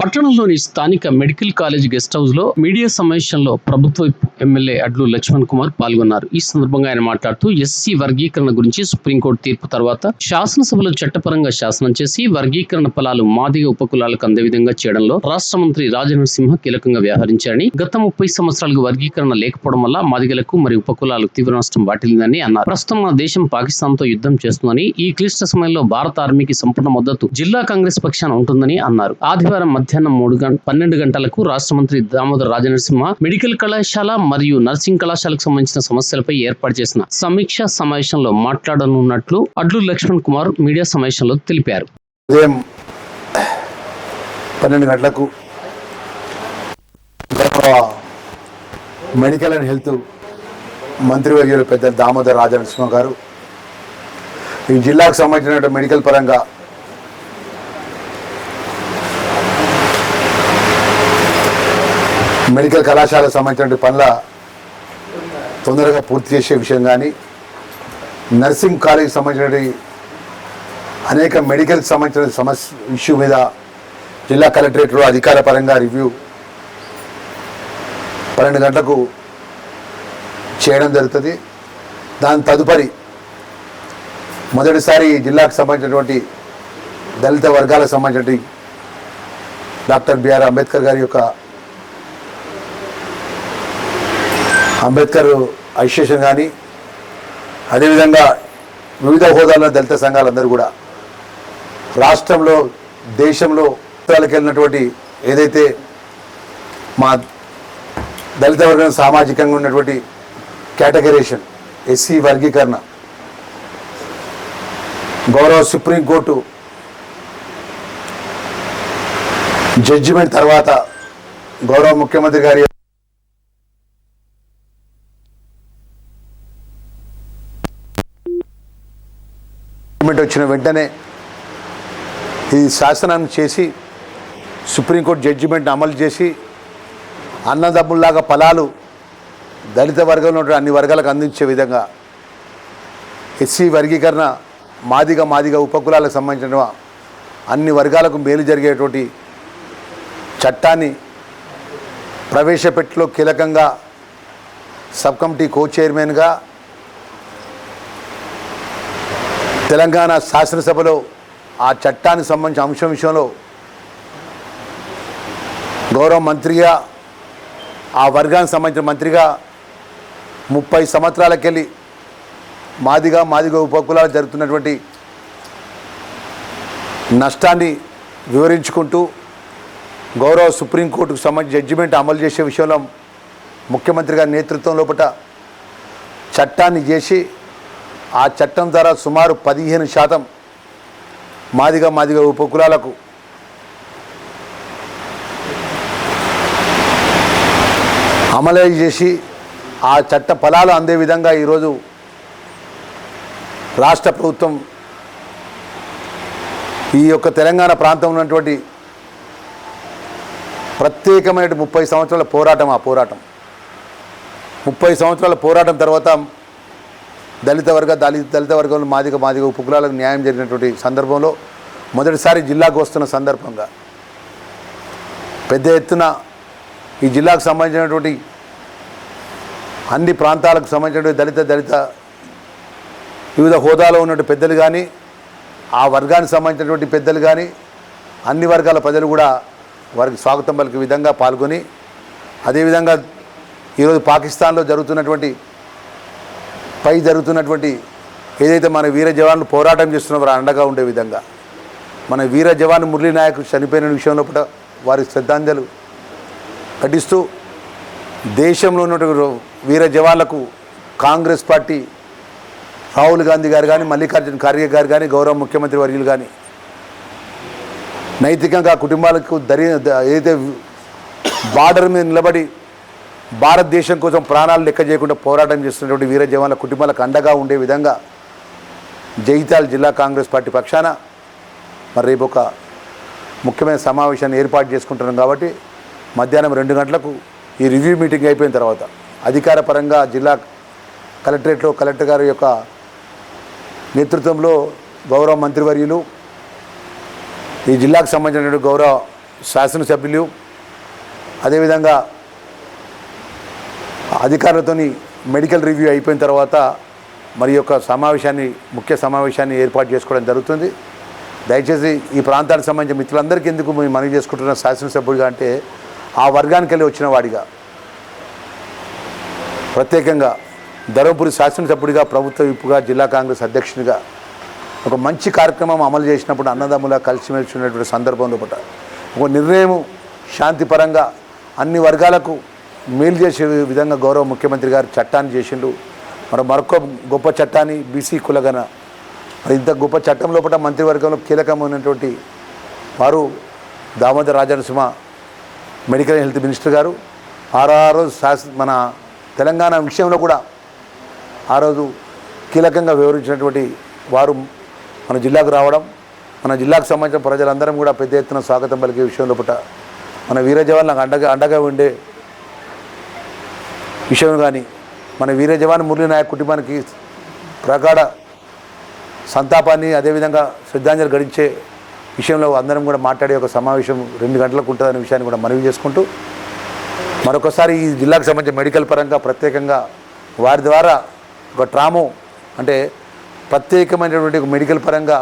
పట్టణంలోని స్థానిక medical college guest హౌస్లో మీడియా సమావేశంలో ప్రభుత్వ ఎమ్మెల్యే అడ్లు లక్ష్మణ్ కుమార్ పాల్గొన్నారు. ఈ సందర్భంగా ఆయన మాట్లాడుతూ ఎస్సీ వర్గీకరణ గురించి సుప్రీంకోర్టు తీర్పు తర్వాత శాసనసభలో చట్టపరంగా శాసనం చేసి వర్గీకరణ ఫలాలు మాదిగ ఉపకులాలకు అందే విధంగా చేయడంలో రాష్ట్ర మంత్రి రాజనరసింహ కీలకంగా వ్యవహరించారని గత ముప్పై సంవత్సరాలకు వర్గీకరణ లేకపోవడం వల్ల మాదిగలకు మరియు ఉపకులాలకు తీవ్ర నష్టం వాటిల్లిందని అన్నారు. ప్రస్తుతం మన దేశం పాకిస్తాన్తో యుద్ధం చేస్తుందని ఈ క్లిష్ట సమయంలో భారత ఆర్మీకి సంపూర్ణ మద్దతు జిల్లా కాంగ్రెస్ పక్షాన ఉంటుందని అన్నారు. ఆదివారం మధ్యాహ్నం మూడు గంట పన్నెండు గంటలకు రాష్ట్ర మంత్రి దామోదర రాజనరసింహ మెడికల్ కళాశాల మరియు నర్సింగ్ కళాశాలకు సంబంధించిన సమస్యలపై ఏర్పాటు చేసిన సమీక్ష సమావేశంలో మాట్లాడనున్నట్లు అడ్లు లక్ష్మణ్ కుమార్ మీడియా సమావేశంలో తెలిపారు. ఉదయం పన్నెండు గంటలకు మెడికల్ అండ్ హెల్త్ మంత్రివర్యులు పెద్ద దామోదర్ రాజనరసింహ గారు. ఈ జిల్లాకు సంబంధించిన మెడికల్ పరంగా మెడికల్ కళాశాలకు సంబంధించిన పనుల తొందరగా పూర్తి చేసే విషయం కానీ నర్సింగ్ కాలేజీకి సంబంధించిన అనేక మెడికల్ సంబంధించిన సమస్య ఇష్యూ మీద జిల్లా కలెక్టరేట్లో అధికార పరంగా రివ్యూ పన్నెండు గంటలకు చేయడం జరుగుతుంది. దాని తదుపరి మొదటిసారి జిల్లాకు సంబంధించినటువంటి దళిత వర్గాలకు సంబంధించినటువంటి డాక్టర్ బిఆర్ అంబేద్కర్ గారి యొక్క అంబేద్కర్ అసోసియేషన్ కానీ అదేవిధంగా వివిధ హోదాల్లో దళిత సంఘాలందరూ కూడా రాష్ట్రంలో దేశంలో ఉత్తరాలకు వెళ్ళినటువంటి ఏదైతే మా దళిత వర్గం సామాజికంగా ఉన్నటువంటి కేటగరేషన్ ఎస్సీ వర్గీకరణ గౌరవ సుప్రీంకోర్టు జడ్జిమెంట్ తర్వాత గౌరవ ముఖ్యమంత్రి గారి గవర్నమెంట్ వచ్చిన వెంటనే ఈ శాసనాన్ని చేసి సుప్రీంకోర్టు జడ్జిమెంట్ని అమలు చేసి అన్నదమ్ముల్లాగా ఫలాలు దళిత వర్గంలో అన్ని వర్గాలకు అందించే విధంగా ఎస్సీ వర్గీకరణ మాదిగ మాదిగ ఉపకులాలకు సంబంధించిన అన్ని వర్గాలకు మేలు జరిగేటువంటి చట్టాన్ని ప్రవేశపెట్టలో కీలకంగా సబ్ కమిటీ కో చైర్మన్గా తెలంగాణ శాసనసభలో ఆ చట్టానికి సంబంధించిన అంశం విషయంలో గౌరవ మంత్రిగా ఆ వర్గానికి సంబంధించిన మంత్రిగా ముప్పై సంవత్సరాలకెళ్ళి మాదిగా మాదిగా ఉపకులాలు జరుగుతున్నటువంటి నష్టాన్ని వివరించుకుంటూ గౌరవ సుప్రీంకోర్టుకు సంబంధించి జడ్జిమెంట్ అమలు చేసే విషయంలో ముఖ్యమంత్రి గారి నేతృత్వం లోపల చట్టాన్ని చేసి ఆ చట్టం ద్వారా సుమారు పదిహేను శాతం మాదిగ మాదిగ ఉపకులాలకు అమలు చేసి ఆ చట్ట ఫలాలు అందే విధంగా ఈరోజు రాష్ట్ర ప్రభుత్వం ఈ యొక్క తెలంగాణ ప్రాంతంలో ఉన్నటువంటి ప్రత్యేకమైన ముప్పై సంవత్సరాల పోరాటం ఆ పోరాటం. ముప్పై సంవత్సరాల పోరాటం తర్వాత దళిత వర్గ దళిత దళిత వర్గంలో మాదిక మాదిక ఉపకులాలకు న్యాయం జరిగినటువంటి సందర్భంలో మొదటిసారి జిల్లాకు వస్తున్న సందర్భంగా పెద్ద ఎత్తున ఈ జిల్లాకు సంబంధించినటువంటి అన్ని ప్రాంతాలకు సంబంధించినటువంటి దళిత దళిత వివిధ హోదాలో ఉన్నటువంటి పెద్దలు కానీ ఆ వర్గానికి సంబంధించినటువంటి పెద్దలు కానీ అన్ని వర్గాల ప్రజలు కూడా వారికి స్వాగతం పలికే విధంగా పాల్గొని అదేవిధంగా ఈరోజు పాకిస్తాన్లో జరుగుతున్నటువంటి పై జరుగుతున్నటువంటి ఏదైతే మన వీర జవాన్లు పోరాటం చేస్తున్నారో అండగా ఉండే విధంగా మన వీర జవాన్ మురళీ నాయక్ చనిపోయిన విషయంలో కూడా వారి శ్రద్ధాంజలు ఘటిస్తూ దేశంలో ఉన్నటువంటి వీర జవాన్లకు కాంగ్రెస్ పార్టీ రాహుల్ గాంధీ గారు కానీ మల్లికార్జున ఖార్గే గారు కానీ గౌరవ ముఖ్యమంత్రి వర్యులు కానీ నైతికంగా కుటుంబాలకు దరి ఏదైతే బార్డర్ మీద నిలబడి భారతదేశం కోసం ప్రాణాలు లెక్క చేయకుండా పోరాటం చేస్తున్నటువంటి వీర జవాన్ల కుటుంబాలకు అండగా ఉండే విధంగా జైతాల్ జిల్లా కాంగ్రెస్ పార్టీ పక్షాన మరి రేపు ఒక ముఖ్యమైన సమావేశాన్ని ఏర్పాటు చేసుకుంటున్నాం కాబట్టి మధ్యాహ్నం రెండు గంటలకు ఈ రివ్యూ మీటింగ్ అయిపోయిన తర్వాత అధికారపరంగా జిల్లా కలెక్టరేట్లో కలెక్టర్ గారి యొక్క నేతృత్వంలో గౌరవ మంత్రివర్యులు ఈ జిల్లాకు సంబంధించినటువంటి గౌరవ శాసనసభ్యులు అదేవిధంగా అధికారులతోని మెడికల్ రివ్యూ అయిపోయిన తర్వాత మరి యొక్క సమావేశాన్ని ముఖ్య సమావేశాన్ని ఏర్పాటు చేసుకోవడం జరుగుతుంది. దయచేసి ఈ ప్రాంతానికి సంబంధించిన మిత్రులందరికీ ఎందుకు మేము మనవి చేసుకుంటున్న శాసనసభ్యుడిగా అంటే ఆ వర్గానికి వెళ్ళి వచ్చిన వాడిగా. ప్రత్యేకంగా ధర్మపురి శాసనసభ్యుడిగా ప్రభుత్వ విప్పుగా జిల్లా కాంగ్రెస్ అధ్యక్షునిగా ఒక మంచి కార్యక్రమం అమలు చేసినప్పుడు అన్నదమ్ముల కలిసిమెలిసి ఉన్నటువంటి సందర్భంలో పట ఒక నిర్ణయం శాంతిపరంగా అన్ని వర్గాలకు మేలు చేసే విధంగా గౌరవ ముఖ్యమంత్రి గారు చట్టాన్ని చేసిండు మరి మరొక గొప్ప చట్టాన్ని బీసీ కులగన. మరి ఇంత గొప్ప చట్టం లోపల మంత్రివర్గంలో కీలకమైనటువంటి వారు Damodar Rajanarasimha medical health minister garu. ఆరు శాస మన తెలంగాణ విషయంలో కూడా ఆ రోజు కీలకంగా వివరించినటువంటి వారు మన జిల్లాకు రావడం. మన జిల్లాకు సంబంధించిన ప్రజలందరం కూడా పెద్ద ఎత్తున స్వాగతం పలికే విషయంలో పుట మన వీర నాకు అండగా అండగా ఉండే విషయం కానీ మన వీర జవాన్ మురళీ నాయక్ కుటుంబానికి ప్రగాఢ సంతాపాన్ని అదేవిధంగా శ్రద్ధాంజలి గడించే విషయంలో అందరం కూడా మాట్లాడే ఒక సమావేశం రెండు గంటలకు ఉంటుందనే విషయాన్ని కూడా మనవి చేసుకుంటూ మరొకసారి ఈ జిల్లాకు సంబంధించిన మెడికల్ పరంగా ప్రత్యేకంగా వారి ద్వారా ఒక ట్రామో అంటే ప్రత్యేకమైనటువంటి మెడికల్ పరంగా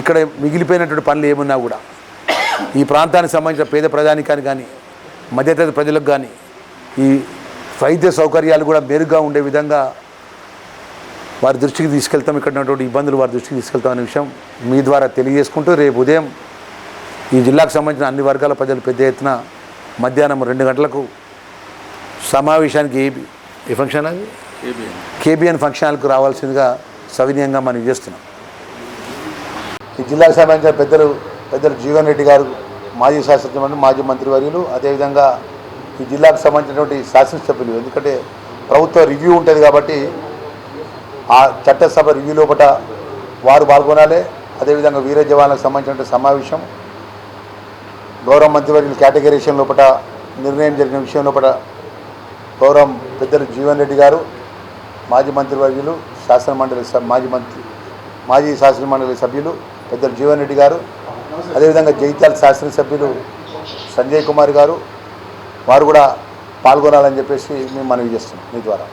ఇక్కడ మిగిలిపోయినటువంటి పనులు ఏమున్నా కూడా ఈ ప్రాంతానికి సంబంధించిన పేద ప్రజానికానికి కానీ మధ్యతరగతి ప్రజలకు కానీ ఈ వైద్య సౌకర్యాలు కూడా మెరుగ్గా ఉండే విధంగా వారి దృష్టికి తీసుకెళ్తాం. ఇక్కడ ఉన్నటువంటి ఇబ్బందులు వారి దృష్టికి తీసుకెళ్తాం అనే విషయం మీ ద్వారా తెలియజేసుకుంటూ రేపు ఉదయం ఈ జిల్లాకు సంబంధించిన అన్ని వర్గాల ప్రజలు పెద్ద ఎత్తున మధ్యాహ్నం రెండు గంటలకు సమావేశానికి ఏబి ఏ ఫంక్షన్ అది? కేబిఎన్ ఫంక్షన్ హాల్కు రావాల్సిందిగా సవినీయంగా మనం చేస్తున్నాం. ఈ జిల్లాకు సంబంధించిన పెద్దలు పెద్దలు జీవన్ రెడ్డి గారు మాజీ శాసనసభ్యులు మాజీ మంత్రివర్యులు అదేవిధంగా ఈ జిల్లాకు సంబంధించినటువంటి శాసనసభ్యులు. ఎందుకంటే ప్రభుత్వ రివ్యూ ఉంటుంది కాబట్టి ఆ చట్టసభ రివ్యూ లోపల వారు పాల్గొనాలి. అదేవిధంగా వీర జవాన్లకు సంబంధించిన సమావేశం గౌరవ మంత్రివర్యుల కేటగిరేషన్ లోపల నిర్ణయం జరిగిన విషయం లోపల గౌరవం పెద్దలు జీవన్ రెడ్డి గారు మాజీ మంత్రివర్యులు శాసన మండలి మాజీ మంత్రి మాజీ శాసన మండలి సభ్యులు పెద్దలు జీవన్ రెడ్డి గారు అదేవిధంగా జైత్యాల శాసనసభ్యులు సంజయ్ కుమార్ గారు వారు కూడా పాల్గొనాలని చెప్పేసి మేము మనవి చేస్తున్నాం మీ ద్వారా.